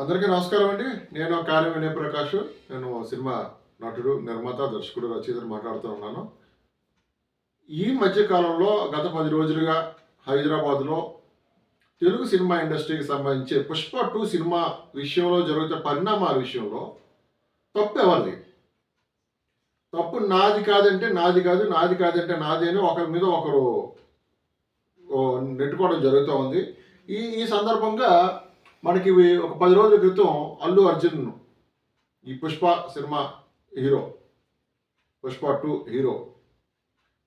అందరికీ నమస్కారం అండి. నేను కార్యం వినయ ప్రకాష్ నేను సినిమా నటుడు నిర్మాత దర్శకుడు రచయితను మాట్లాడుతూ ఉన్నాను. ఈ మధ్య కాలంలో గత పది రోజులుగా హైదరాబాద్లో తెలుగు సినిమా ఇండస్ట్రీకి సంబంధించి పుష్ప టూ సినిమా విషయంలో జరుగుతున్న పరిణామాల విషయంలో తప్పు ఎవరిది? తప్పు నాది కాదంటే నాది కాదు నాది కాదంటే నాది అని ఒకరి మీద ఒకరు నెట్టుకోవడం జరుగుతూ ఉంది. ఈ ఈ సందర్భంగా మనకి ఒక పది రోజుల క్రితం అల్లు అర్జున్ ఈ Pushpa cinema hero Pushpa two hero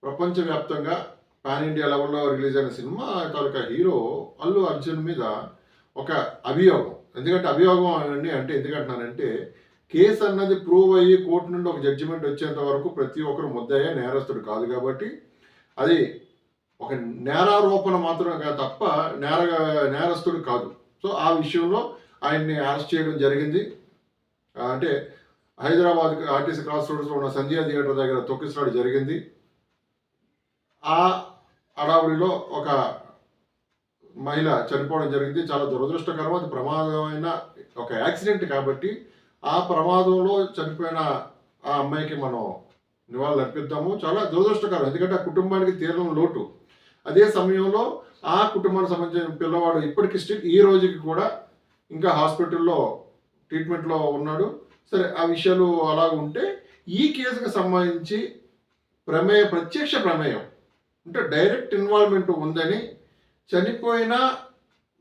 ప్రపంచవ్యాప్తంగా పాన్ ఇండియా లెవెల్లో రిలీజ్ అయిన సినిమా తాలూకా హీరో అల్లు అర్జున్ మీద ఒక అభియోగం. ఎందుకంటే అభియోగం అని అంటే ఎందుకంటున్నానంటే కేసు అన్నది ప్రూవ్ అయ్యి కోర్టు నుండి ఒక జడ్జిమెంట్ వచ్చేంత వరకు ప్రతి ఒక్కరు ముద్దయ్యే నేరస్తుడు కాదు కాబట్టి అది ఒక నేరారోపణ మాత్రమే తప్ప నేర నేరస్తుడు కాదు. సో ఆ విషయంలో ఆయన్ని అరెస్ట్ చేయడం జరిగింది. అంటే హైదరాబాద్ ఆర్టీసీ క్రాస్ రోడ్స్లో ఉన్న సంజయ థియేటర్ దగ్గర తొక్కిసలాడు జరిగింది. ఆ అడావుడిలో ఒక మహిళ చనిపోవడం జరిగింది. చాలా దురదృష్టకరం అది ప్రమాదమైన ఒక యాక్సిడెంట్ కాబట్టి ఆ ప్రమాదంలో చనిపోయిన ఆ అమ్మాయికి మనం నివాళులు అర్పిద్దాము చాలా దురదృష్టకరం ఎందుకంటే ఆ కుటుంబానికి తీరడం లోటు. అదే సమయంలో ఆ కుటుంబానికి సంబంధించిన పిల్లవాడు ఇప్పటికి స్టిల్ ఈ రోజుకి కూడా ఇంకా హాస్పిటల్లో ట్రీట్మెంట్లో ఉన్నాడు. సరే ఆ విషయాలు అలా ఉంటే ఈ కేసుకు సంబంధించి ప్రమేయ ప్రత్యక్ష ప్రమేయం అంటే డైరెక్ట్ ఇన్వాల్వ్మెంట్ ఉందని చనిపోయిన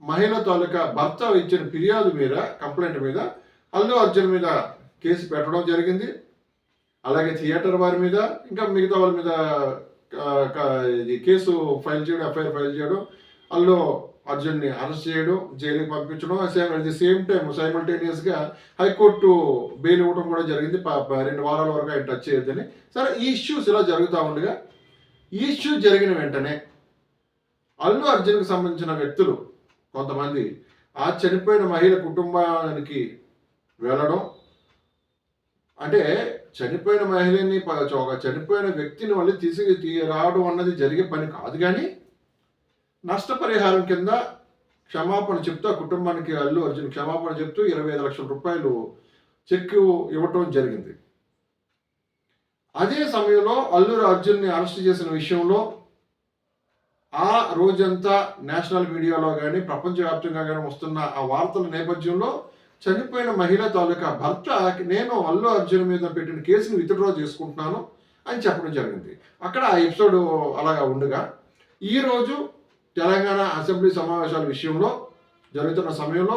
మహిళ తాలూకా భర్త ఇచ్చిన ఫిర్యాదు మీద కంప్లైంట్ మీద అల్లు అర్జున్ మీద కేసు పెట్టడం జరిగింది. అలాగే థియేటర్ వారి మీద ఇంకా మిగతా వాళ్ళ మీద కేసు ఫైల్ చేయడం ఎఫ్ఐఆర్ ఫైల్ చేయడం అందులో అర్జున్ని అరెస్ట్ చేయడం జైలుకి పంపించడం same at the same time సైమల్టేనియస్గా high court bail ఇవ్వడం కూడా జరిగింది. రెండు వారాల వరకు ఆయన టచ్ చేయొద్దని. సరే ఈ ఇష్యూస్ ఇలా జరుగుతూ ఉండగా ఈ ఇష్యూ జరిగిన వెంటనే అల్లు అర్జున్కి సంబంధించిన వ్యక్తులు కొంతమంది ఆ చనిపోయిన మహిళ కుటుంబానికి వెళ్ళడం అంటే చనిపోయిన మహిళని ఒక చనిపోయిన వ్యక్తిని మళ్ళీ తీసుకు రావడం అన్నది జరిగే పని కాదు కానీ నష్టపరిహారం కింద క్షమాపణ చెప్తూ కుటుంబానికి అల్లు అర్జున్ క్షమాపణ చెప్తూ ఇరవై ఐదు లక్షల రూపాయలు చెక్ ఇవ్వటం జరిగింది. అదే సమయంలో అల్లూరు అర్జున్ని అరెస్ట్ చేసిన విషయంలో ఆ రోజంతా నేషనల్ మీడియాలో కానీ ప్రపంచవ్యాప్తంగా కానీ వస్తున్న ఆ వార్తల నేపథ్యంలో చనిపోయిన మహిళ తాలూకా భర్త నేను అల్లు అర్జున్ మీద పెట్టిన కేసును విత్డ్రా చేసుకుంటున్నాను అని చెప్పడం జరిగింది. అక్కడ ఆ ఎపిసోడ్ అలాగా ఉండగా ఈరోజు తెలంగాణ అసెంబ్లీ సమావేశాల విషయంలో జరుగుతున్న సమయంలో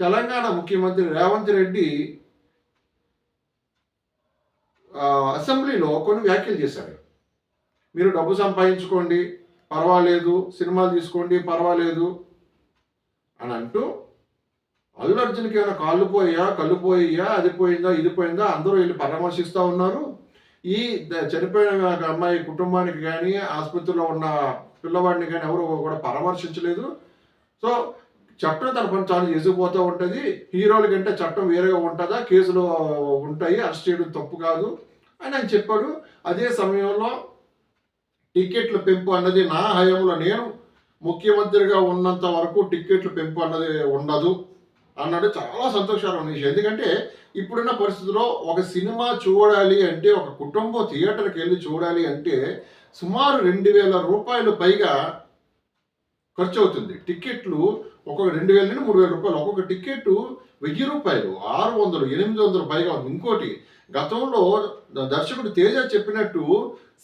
తెలంగాణ ముఖ్యమంత్రి రేవంత్ రెడ్డి అసెంబ్లీలో కొన్ని వ్యాఖ్యలు చేశారు. మీరు డబ్బు సంపాదించుకోండి పర్వాలేదు సినిమాలు తీసుకోండి పర్వాలేదు అని అంటూ అల్లు అర్జున్కి ఏమైనా కాళ్ళు పోయా కళ్ళు పోయా అది పోయిందా? ఇది పోయిందా? అందరూ వెళ్ళి పరామర్శిస్తూ ఉన్నారు. ఈ ద- చనిపోయిన అమ్మాయి కుటుంబానికి కానీ ఆసుపత్రిలో ఉన్న పిల్లవాడిని కానీ ఎవరు కూడా పరామర్శించలేదు. సో చట్టం తన పని చాలా చేసుకుపోతూ ఉంటుంది. హీరోల కంటే చట్టం వేరేగా ఉంటుందా? కేసులు ఉంటాయి. అరెస్ట్ చేయడం తప్పు కాదు అని ఆయన చెప్పాడు. అదే సమయంలో టికెట్ల పెంపు అన్నది నా హయాంలో నేను ముఖ్యమంత్రిగా ఉన్నంత వరకు టికెట్ల పెంపు అన్నది ఉండదు. అన్నాడు. చాలా సంతోషాలు ఉన్నాయి ఎందుకంటే ఇప్పుడున్న పరిస్థితిలో ఒక సినిమా చూడాలి అంటే ఒక కుటుంబం థియేటర్కి వెళ్ళి చూడాలి అంటే సుమారు రెండు వేల రూపాయలు పైగా ఖర్చు అవుతుంది టికెట్లు ఒక్కొక్క రెండు వేల నుండి మూడు వేల రూపాయలు. ఒక్కొక్క టికెట్ వెయ్యి రూపాయలు ఆరు వందలు ఎనిమిది వందలు పైగా ఉంది. ఇంకోటి గతంలో దర్శకుడు తేజ చెప్పినట్టు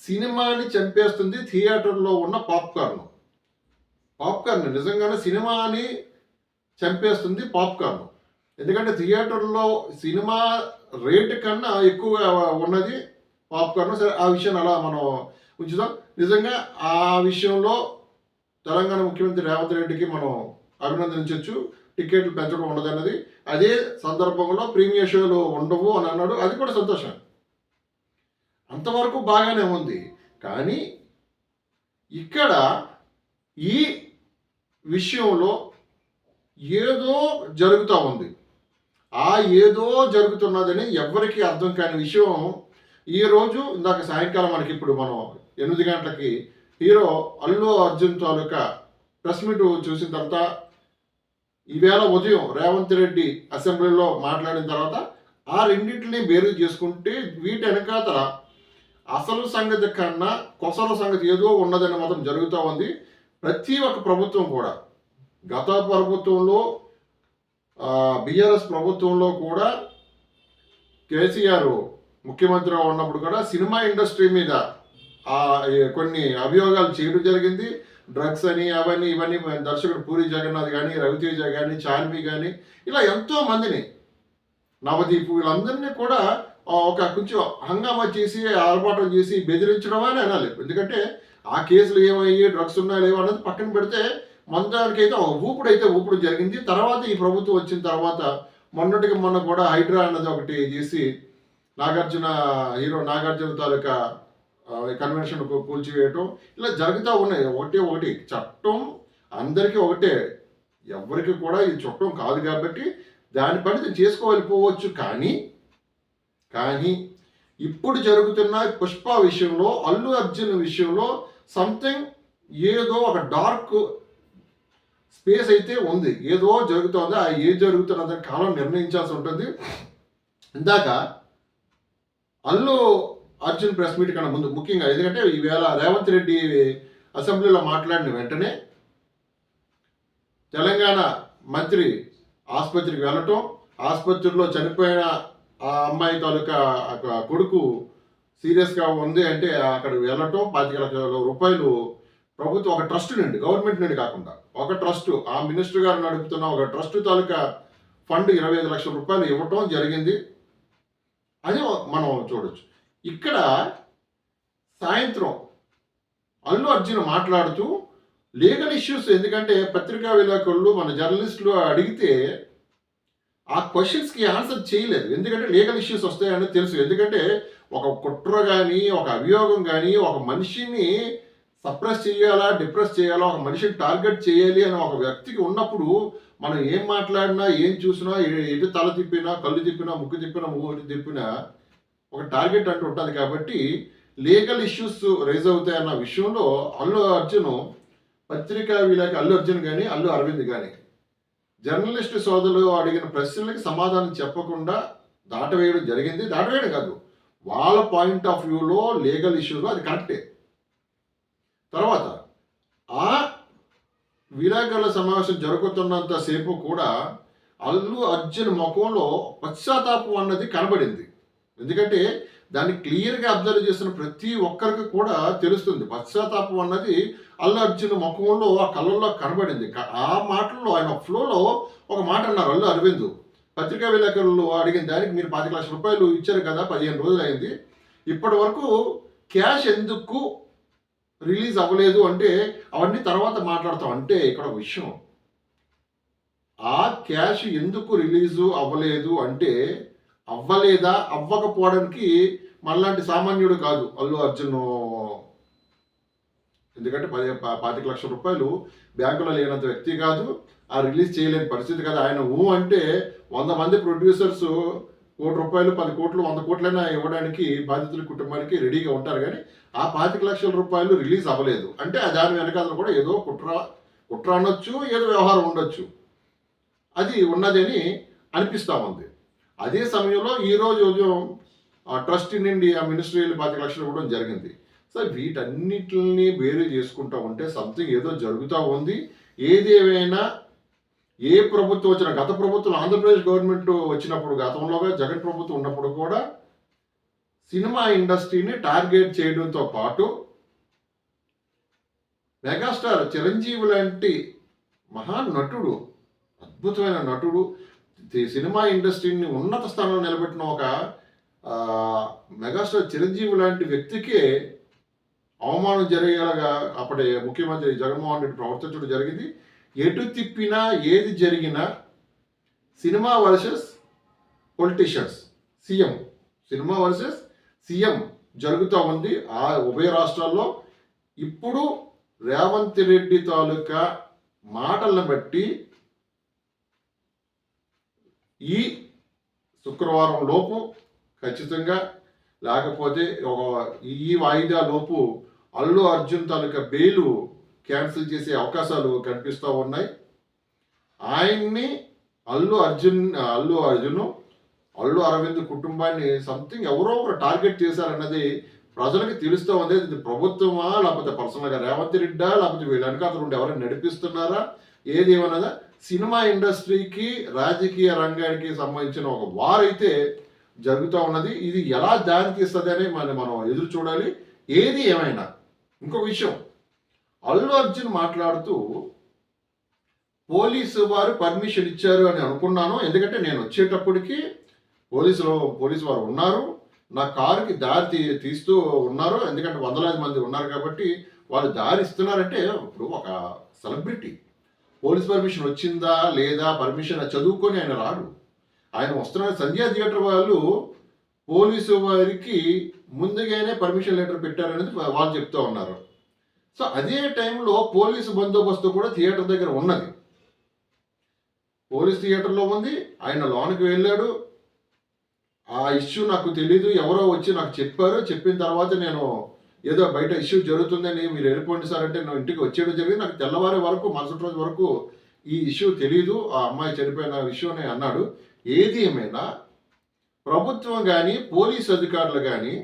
సినిమాని చంపేస్తుంది థియేటర్లో ఉన్న పాప్కార్న్. పాప్కార్న్ నిజంగానే సినిమాని చంపేస్తుంది పాప్కార్న్. ఎందుకంటే థియేటర్లో సినిమా రేటు కన్నా ఎక్కువ ఉన్నది పాప్కార్న్. సరే ఆ విషయాన్ని అలా మనం ఉంచుదాం. నిజంగా ఆ విషయంలో తెలంగాణ ముఖ్యమంత్రి రేవంత్ రెడ్డికి మనం అభినందించవచ్చు టికెట్లు పెంచడం ఉండదన్నది. అదే సందర్భంలో ప్రీమియర్ షోలు ఉండవు అని అన్నాడు. అది కూడా సంతోషం. అంతవరకు బాగానే ఉంది. కానీ ఇక్కడ ఈ విషయంలో ఏదో జరుగుతూ ఉంది. ఆ ఏదో జరుగుతున్నదని ఎవరికి అర్థం కాని విషయం ఈరోజు ఇందాక సాయంకాలం మనకి ఇప్పుడు మనం ఎనిమిది గంటలకి హీరో అల్లు అర్జున్ తాలూకా ప్రెస్ మీట్ చూసిన తర్వాత ఈవేళ ఉదయం రేవంత్ రెడ్డి అసెంబ్లీలో మాట్లాడిన తర్వాత ఆ రెండింటిని బేరు చేసుకుంటే వీటి వెనకాతల అసలు సంగతి కన్నా కొసల సంగతి ఏదో ఉన్నదని మాత్రం జరుగుతూ ఉంది. ప్రతి ఒక్క ప్రభుత్వం కూడా గత ప్రభుత్వంలో బీఆర్ఎస్ ప్రభుత్వంలో కూడా కేసీఆర్ ముఖ్యమంత్రిగా ఉన్నప్పుడు కూడా సినిమా ఇండస్ట్రీ మీద కొన్ని అభియోగాలు చేయడం జరిగింది. డ్రగ్స్ అని అవన్నీ ఇవన్నీ దర్శకుడు పూరి జగన్నాథ్ కానీ రవితేజ కానీ చార్మి కానీ ఇలా ఎంతో మందిని నవదీప్ వీళ్ళందరినీ కూడా ఒక కొంచెం హంగామా చేసి ఆర్భాటం చేసి బెదిరించడం అని అనాలి. ఎందుకంటే ఆ కేసులు ఏమయ్యి డ్రగ్స్ ఉన్నాయో లేవో అన్నది పక్కన పెడితే మొత్తానికి అయితే ఒక ఊపుడు అయితే ఊపుడు జరిగింది. తర్వాత ఈ ప్రభుత్వం వచ్చిన తర్వాత మొన్నటికి మొన్న కూడా హైడ్రా అన్నది ఒకటి చేసి నాగార్జున హీరో నాగార్జున తాలూకా కన్వెన్షన్ కూల్చివేయటం ఇలా జరుగుతూ ఉన్నాయి. ఒకటే ఒకటి. చట్టం అందరికీ ఒకటే. ఎవరికి కూడా ఇది చట్టం కాదు కాబట్టి దాని పని ఇది చేసుకోవాలిపోవచ్చు కానీ కానీ ఇప్పుడు జరుగుతున్న పుష్ప విషయంలో అల్లు అర్జున్ విషయంలో సంథింగ్ ఏదో ఒక డార్క్ స్పేస్ అయితే ఉంది. ఏదో జరుగుతోంది. ఆ ఏది జరుగుతున్నదని కాలం నిర్ణయించాల్సి ఉంటుంది. ఇందాక అల్లు అర్జున్ ప్రెస్ మీట్ కన్నా ముందు ముఖ్యంగా ఎందుకంటే ఈవేళ రేవంత్ రెడ్డి అసెంబ్లీలో మాట్లాడిన వెంటనే తెలంగాణ మంత్రి ఆసుపత్రికి వెళ్ళటం ఆసుపత్రిలో చనిపోయిన ఆ అమ్మాయి తాలూకా కొడుకు సీరియస్గా ఉంది అంటే అక్కడ వెళ్ళటం పాతిక లక్షల రూపాయలు ప్రభుత్వం ఒక ట్రస్ట్ నుండి గవర్నమెంట్ నుండి కాకుండా ఒక ట్రస్ట్ ఆ మినిస్టర్ గారు నడుపుతున్న ఒక ట్రస్ట్ తాలూకా ఫండ్ ఇరవై ఐదు లక్షల రూపాయలు ఇవ్వటం జరిగింది. అది మనం చూడొచ్చు. ఇక్కడ సాయంత్రం అల్లు అర్జున్ మాట్లాడుతూ లీగల్ ఇష్యూస్ ఎందుకంటే పత్రికా విలేకరులు మన జర్నలిస్టులు అడిగితే ఆ క్వశ్చన్స్కి ఆన్సర్ చేయలేదు. ఎందుకంటే లీగల్ ఇష్యూస్ వస్తాయని తెలుసు. ఎందుకంటే ఒక కుట్ర కానీ ఒక అభియోగం కానీ ఒక మనిషిని సప్రెస్ చేయాలా డిప్రెస్ చేయాలా ఒక మనిషిని టార్గెట్ చేయాలి అని ఒక వ్యక్తికి ఉన్నప్పుడు మనం ఏం మాట్లాడినా ఏం చూసినా ఏ- ఎటు తల తిప్పినా కళ్ళు తిప్పినా ముక్కు తిప్పినా ముగ్గురు తిప్పినా ఒక టార్గెట్ అంటూ ఉంటుంది కాబట్టి లీగల్ ఇష్యూస్ రేజ్ అవుతాయన్న విషయంలో అల్లు అర్జున్ పత్రికా వీళ్ళకి అల్లు అర్జున్ కానీ అల్లు అరవింద్ కానీ జర్నలిస్ట్ సోదరులు అడిగిన ప్రశ్నలకి సమాధానం చెప్పకుండా దాటవేయడం జరిగింది. దాటవేయడం కాదు. వాళ్ళ పాయింట్ ఆఫ్ వ్యూలో లీగల్ ఇష్యూలో అది కరెక్టే. తర్వాత ఆ విలేకరుల సమావేశం జరుగుతున్నంతసేపు కూడా అల్లు అర్జున్ ముఖంలో పశ్చాత్తాపం అన్నది కనబడింది. ఎందుకంటే దాన్ని క్లియర్గా అబ్జర్వ్ చేసిన ప్రతి ఒక్కరికి కూడా తెలుస్తుంది. పశ్చాత్తాపం అన్నది అల్లు అర్జున్ ముఖంలో ఆ కళ్ళల్లో కనబడింది. ఆ మాటల్లో ఆయన ఫ్లోలో ఒక మాట అన్నారు అల్లు అరవింద్. పత్రికా విలేకరులు అడిగిన దానికి మీరు పాతిక లక్షల రూపాయలు ఇచ్చారు కదా పదిహేను రోజులు అయింది ఇప్పటి వరకు క్యాష్ ఎందుకు రిలీజ్ అవ్వలేదు అంటే అవన్నీ తర్వాత మాట్లాడతాం. అంటే ఇక్కడ ఒక విషయం. ఆ క్యాష్ ఎందుకు రిలీజు అవ్వలేదు అంటే అవ్వలేదా? అవ్వకపోవడానికి మనలాంటి సామాన్యుడు కాదు అల్లు అర్జున్. ఎందుకంటే పది పాతిక లక్షల రూపాయలు బ్యాంకులో లేనంత వ్యక్తి కాదు. ఆ రిలీజ్ చేయలేని పరిస్థితి కాదు. ఆయన ఊ అంటే వంద మంది ప్రొడ్యూసర్స్ కోటి రూపాయలు పది కోట్లు వంద కోట్లైనా ఇవ్వడానికి బాధితుల కుటుంబానికి రెడీగా ఉంటారు కానీ ఆ పాతిక లక్షల రూపాయలు రిలీజ్ అవ్వలేదు. అంటే ఆ దాని వెనకాల కూడా ఏదో కుట్ర కుట్ర అనొచ్చు ఏదో వ్యవహారం ఉండొచ్చు. అది ఉన్నదని అనిపిస్తూ ఉంది. అదే సమయంలో ఈరోజు ఉదయం ట్రస్ట్ నుండి ఆ మినిస్ట్రీలు పాతిక లక్షలు ఇవ్వడం జరిగింది. సార్ వీటన్నిటిని వేరు చేసుకుంటా ఉంటే సంథింగ్ ఏదో జరుగుతూ ఉంది. ఏది ఏమైనా ఏ ప్రభుత్వం వచ్చినా గత ప్రభుత్వం ఆంధ్రప్రదేశ్ గవర్నమెంట్ వచ్చినప్పుడు గతంలోగా జగన్ ప్రభుత్వం ఉన్నప్పుడు కూడా సినిమా ఇండస్ట్రీని టార్గెట్ చేయడంతో పాటు మెగాస్టార్ చిరంజీవి లాంటి మహానటుడు అద్భుతమైన నటుడు సినిమా ఇండస్ట్రీని ఉన్నత స్థానంలో నిలబెట్టిన ఒక మెగాస్టార్ చిరంజీవి లాంటి వ్యక్తికే అవమానం జరిగేలాగా అప్పటి ముఖ్యమంత్రి జగన్మోహన్ రెడ్డి ప్రవర్తించడం జరిగింది. ఎటు తిప్పినా ఏది జరిగినా cinema versus politicians CM. Cinema versus CM జరుగుతూ ఉంది ఆ ఉభయ రాష్ట్రాల్లో. ఇప్పుడు రేవంత్ రెడ్డి తాలూకా మాటలను బట్టి ఈ శుక్రవారం లోపు ఖచ్చితంగా లేకపోతే ఒక ఈ వాయిదా లోపు అల్లు అర్జున్ తాలూకా బెయిలు క్యాన్సిల్ చేసే అవకాశాలు కనిపిస్తూ ఉన్నాయి. ఆయన్ని అల్లు అర్జున్ అల్లు అర్జున్ అల్లు అరవింద్ కుటుంబాన్ని సంథింగ్ ఎవరో ఒకరు టార్గెట్ చేశారన్నది ప్రజలకు తెలుస్తూ ఉంది. ఇది ప్రభుత్వమా లేకపోతే పర్సనల్గా రేవంత్ రెడ్డా లేకపోతే వీళ్ళ వెనకాతలు ఉండి ఎవరైనా నడిపిస్తున్నారా? ఏది ఏమన్నదా? సినిమా ఇండస్ట్రీకి రాజకీయ రంగానికి సంబంధించిన ఒక వార్ అయితే జరుగుతూ ఉన్నది. ఇది ఎలా దారి తీస్తుంది అని మనం మనం ఎదురు చూడాలి. ఏది ఏమైనా. ఇంకొక విషయం. అల్లు అర్జున్ మాట్లాడుతూ పోలీసు వారు పర్మిషన్ ఇచ్చారు అని అనుకున్నాను. ఎందుకంటే నేను వచ్చేటప్పటికి పోలీసులు పోలీసు వారు ఉన్నారు. నా కారుకి దారి తీ తీస్తూ ఉన్నారు. ఎందుకంటే వందలాది మంది ఉన్నారు కాబట్టి వాళ్ళు దారి ఇస్తున్నారంటే ఇప్పుడు ఒక సెలబ్రిటీ. పోలీస్ పర్మిషన్ వచ్చిందా లేదా? పర్మిషన్ చదువుకొని ఆయన రాడు. ఆయన వస్తున్నారు. సంధ్యా థియేటర్ వాళ్ళు పోలీసు వారికి ముందుగానే పర్మిషన్ లెటర్ పెట్టారనేది వాళ్ళు చెప్తూ ఉన్నారు. సో అదే టైంలో పోలీసు బందోబస్తు కూడా థియేటర్ దగ్గర ఉన్నది. పోలీస్ థియేటర్లో ఉంది ఆయన లోనికి వెళ్ళాడు. ఆ ఇష్యూ నాకు తెలీదు ఎవరో వచ్చి నాకు చెప్పారు. చెప్పిన తర్వాత నేను ఏదో బయట ఇష్యూ జరుగుతుందని మీరు వెళ్ళిపోండి సార్ అంటే నేను ఇంటికి వచ్చేయడం జరిగింది. నాకు తెల్లవారే వరకు మరుసటి రోజు వరకు ఈ ఇష్యూ తెలీదు ఆ అమ్మాయి చనిపోయిన విషయం అని అన్నాడు. ఏది ఏమైనా ప్రభుత్వం కానీ పోలీస్ అధికారులు కానీ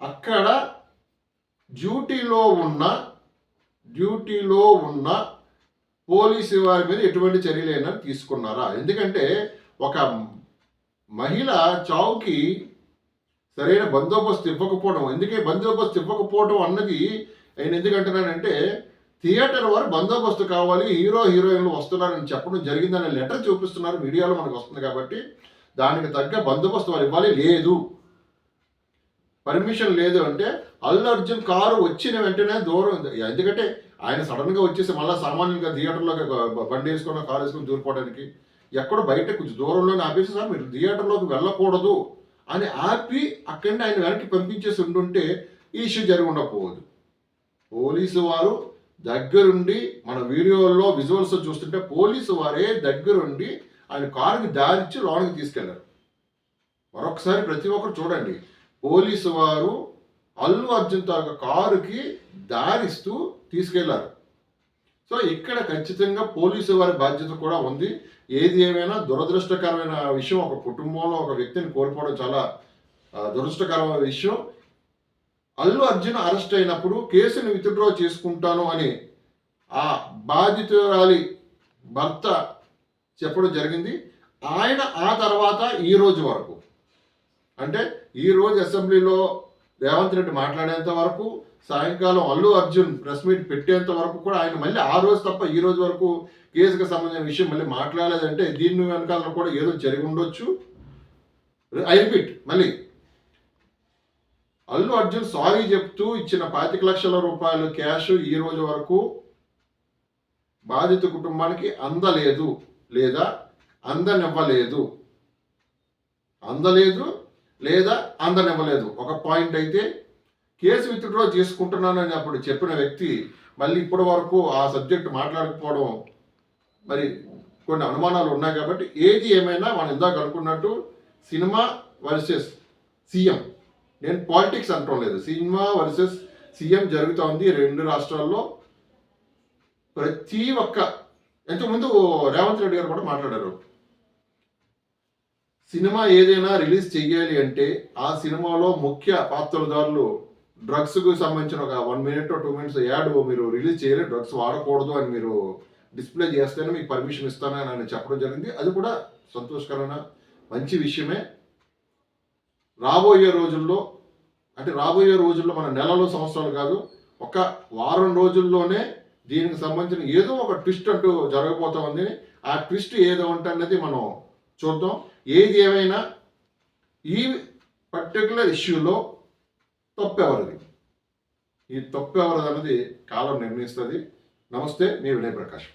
అక్కడ డ్యూటీలో ఉన్న డ్యూటీలో ఉన్న పోలీసు వారి మీద ఎటువంటి చర్యలైనా తీసుకున్నారా? ఎందుకంటే ఒక మహిళ చావుకి సరైన బందోబస్తు ఇవ్వకపోవడం ఎందుకే బందోబస్తు ఇవ్వకపోవడం అన్నది ఆయన ఎందుకంటున్నానంటే థియేటర్ వారు బందోబస్తు కావాలి హీరో హీరోయిన్లు వస్తున్నారని చెప్పడం జరిగిందనే లెటర్ చూపిస్తున్నారు మీడియాలో మనకు వస్తుంది కాబట్టి దానికి తగ్గ బందోబస్తు వారు ఇవ్వాలి లేదు. పర్మిషన్ లేదు అంటే అల్లు అర్జున్ కారు వచ్చిన వెంటనే దూరం ఎందుకంటే ఆయన సడన్గా వచ్చేసి మళ్ళీ సామాన్యంగా థియేటర్లోకి బండి వేసుకొని కారు వేసుకొని దూరిపోవడానికి ఎక్కడో బయట కొంచెం దూరంలోనే ఆపేసి సార్ మీరు థియేటర్లోకి వెళ్ళకూడదు అని ఆపి అక్కడి ఆయన వెనక్కి పంపించేసి ఉండుంటే ఈ ఇష్యూ జరిగి ఉండకపోవద్దు పోలీసు వారు దగ్గరుండి మన వీడియోలో విజువల్స్ చూస్తుంటే పోలీసు వారే దగ్గరుండి ఆయన కారుకి దారిచ్చి లోనికి తీసుకెళ్ళారు. మరొకసారి ప్రతి ఒక్కరు చూడండి. పోలీసు వారు అల్లు అర్జున్ తాలూకా కారుకి దారిస్తూ తీసుకెళ్ళారు. సో ఇక్కడ ఖచ్చితంగా పోలీసు వారి బాధ్యత కూడా ఉంది. ఏది ఏమైనా దురదృష్టకరమైన విషయం ఒక కుటుంబంలో ఒక వ్యక్తిని కోల్పోవడం చాలా దురదృష్టకరమైన విషయం. అల్లు అర్జున్ అరెస్ట్ అయినప్పుడు కేసుని విత్డ్రా చేసుకుంటాను అని ఆ బాధితురాలి భర్త చెప్పడం జరిగింది. ఆయన ఆ తర్వాత ఈ రోజు వరకు. అంటే ఈ రోజు అసెంబ్లీలో రేవంత్ రెడ్డి మాట్లాడేంత వరకు సాయంకాలం అల్లు అర్జున్ ప్రెస్ మీట్ పెట్టేంత వరకు కూడా ఆయన మళ్ళీ ఆ రోజు తప్ప ఈ రోజు వరకు కేసుకు సంబంధించిన విషయం మళ్ళీ మాట్లాడలేదంటే దీన్ని వెనకాల కూడా ఏదో జరిగి ఉండొచ్చు. ఐ రిపీట్ మళ్ళీ. అల్లు అర్జున్ సారీ చెప్తూ ఇచ్చిన పాతిక లక్షల రూపాయలు క్యాష్ ఈ రోజు వరకు బాధిత కుటుంబానికి అందలేదు లేదా అందనివ్వలేదు. అందలేదు లేదా అందనివ్వలేదు. ఒక పాయింట్ అయితే కేసు విత్డ్రా చేసుకుంటున్నానని అప్పుడు చెప్పిన వ్యక్తి మళ్ళీ ఇప్పటి వరకు ఆ సబ్జెక్ట్ మాట్లాడకపోవడం మరి కొన్ని అనుమానాలు ఉన్నాయి కాబట్టి ఏది ఏమైనా మనం ఇందాక అనుకున్నట్టు సినిమా వర్సెస్ సీఎం. నేను పాలిటిక్స్ అంటం లేదు. సినిమా వర్సెస్ సీఎం జరుగుతూ ఉంది రెండు రాష్ట్రాల్లో. ప్రతి ఒక్క ఎంతకుముందు రేవంత్ రెడ్డి గారు కూడా మాట్లాడారు. సినిమా ఏదైనా రిలీజ్ చెయ్యాలి అంటే ఆ సినిమాలో ముఖ్య పాత్రదారులు డ్రగ్స్కు సంబంధించిన ఒక one minute two minutes ad మీరు రిలీజ్ చేయాలి డ్రగ్స్ వాడకూడదు అని మీరు డిస్ప్లే చేస్తేనే మీకు పర్మిషన్ ఇస్తానని ఆయన చెప్పడం జరిగింది. అది కూడా సంతోషకరమైన మంచి విషయమే. రాబోయే రోజుల్లో అంటే రాబోయే రోజుల్లో మన నెలలో సంవత్సరాలు కాదు ఒక వారం రోజుల్లోనే దీనికి సంబంధించిన ఏదో ఒక ట్విస్ట్ అంటూ జరగబోతా ఉంది ఆ ట్విస్ట్ ఏదో ఉంటుంది మనం చూద్దాం. ఏది ఏమైనా ఈ పర్టికులర్ ఇష్యూలో తప్పెవరిది ఈ తప్పెవరిది అన్నది కాలం నిర్ణయిస్తుంది. నమస్తే మీ వినయ్ ప్రకాష్.